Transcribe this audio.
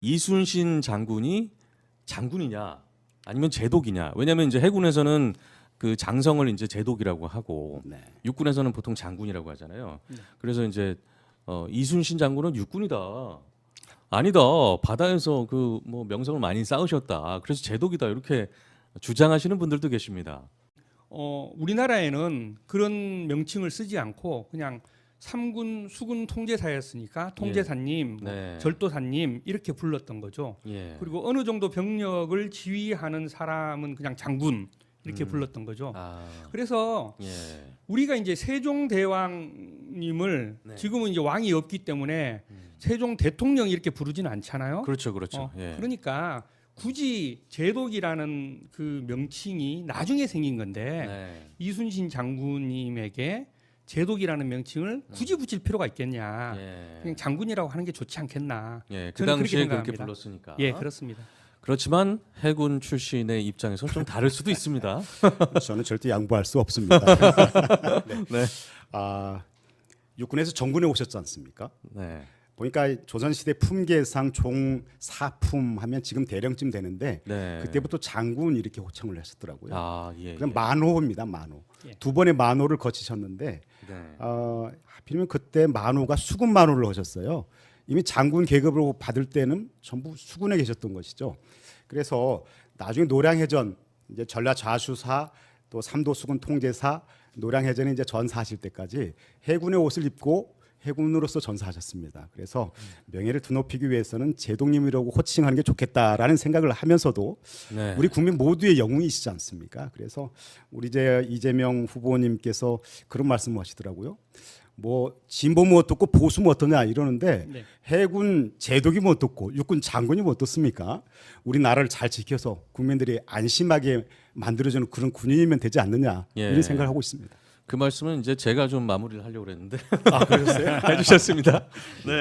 이순신 장군이 장군이냐 아니면 제독이냐? 왜냐하면 이제 해군에서는 그 장성을 이제 제독이라고 하고 네. 육군에서는 보통 장군이라고 하잖아요. 네. 그래서 이제 어, 이순신 장군은 육군이다. 아니다. 바다에서 그 뭐 명성을 많이 쌓으셨다. 그래서 제독이다. 이렇게 주장하시는 분들도 계십니다. 어, 우리나라에는 그런 명칭을 쓰지 않고 그냥 삼군 수군 통제사였으니까 통제사님, 뭐 네. 절도사님 이렇게 불렀던 거죠. 예. 그리고 어느 정도 병력을 지휘하는 사람은 그냥 장군 이렇게 음. 불렀던 거죠. 아, 그래서 예. 우리가 이제 세종 대왕님을 네. 지금은 이제 왕이 없기 때문에 음. 세종 대통령 이렇게 부르지는 않잖아요. 그렇죠, 그렇죠. 어, 예. 그러니까 굳이 제독이라는 그 명칭이 나중에 생긴 건데 네. 이순신 장군님에게 제독이라는 명칭을 굳이 붙일 필요가 있겠냐? 예. 그냥 장군이라고 하는 게 좋지 않겠나? 예. 그 저는 그렇게 당시에 그렇게 생각합니다. 불렀으니까. 예, 그렇습니다. 그렇지만 해군 출신의 입장에서 좀 다를 수도 있습니다. 저는 절대 양보할 수 없습니다. 네. 아, 육군에서 정군에 오셨지 않습니까? 네. 보니까 조선시대 품계상 종 사품 하면 지금 대령쯤 되는데 네. 그때부터 장군 이렇게 호칭을 하셨더라고요. 아, 예. 그다음 예. 만호입니다, 만호. 예. 두 번의 만호를 거치셨는데 네. 어, 하필이면 그때 만호가 수군 만호를 하셨어요. 이미 장군 계급을 받을 때는 전부 수군에 계셨던 것이죠. 그래서 나중에 노량해전 이제 전라 좌수사 또 삼도 수군 통제사 노량해전에 이제 전사하실 때까지 해군의 옷을 입고 해군으로서 전사하셨습니다. 그래서 명예를 드높이기 위해서는 제독님이라고 호칭하는 게 좋겠다라는 생각을 하면서도 네. 우리 국민 모두의 영웅이시지 않습니까? 그래서 우리 이제 이재명 후보님께서 그런 말씀을 하시더라고요. 뭐 진보 뭐 어떻고 보수 뭐 어떠냐 이러는데 네. 해군 제독이 뭐 어떻고 육군 장군이 뭐 어떻습니까? 우리 나라를 잘 지켜서 국민들이 안심하게 만들어주는 그런 군인이면 되지 않느냐 예. 이런 생각을 하고 있습니다. 그 말씀은 이제 제가 좀 마무리를 하려고 그랬는데 아 그러셨어요? 해주셨습니다. 네.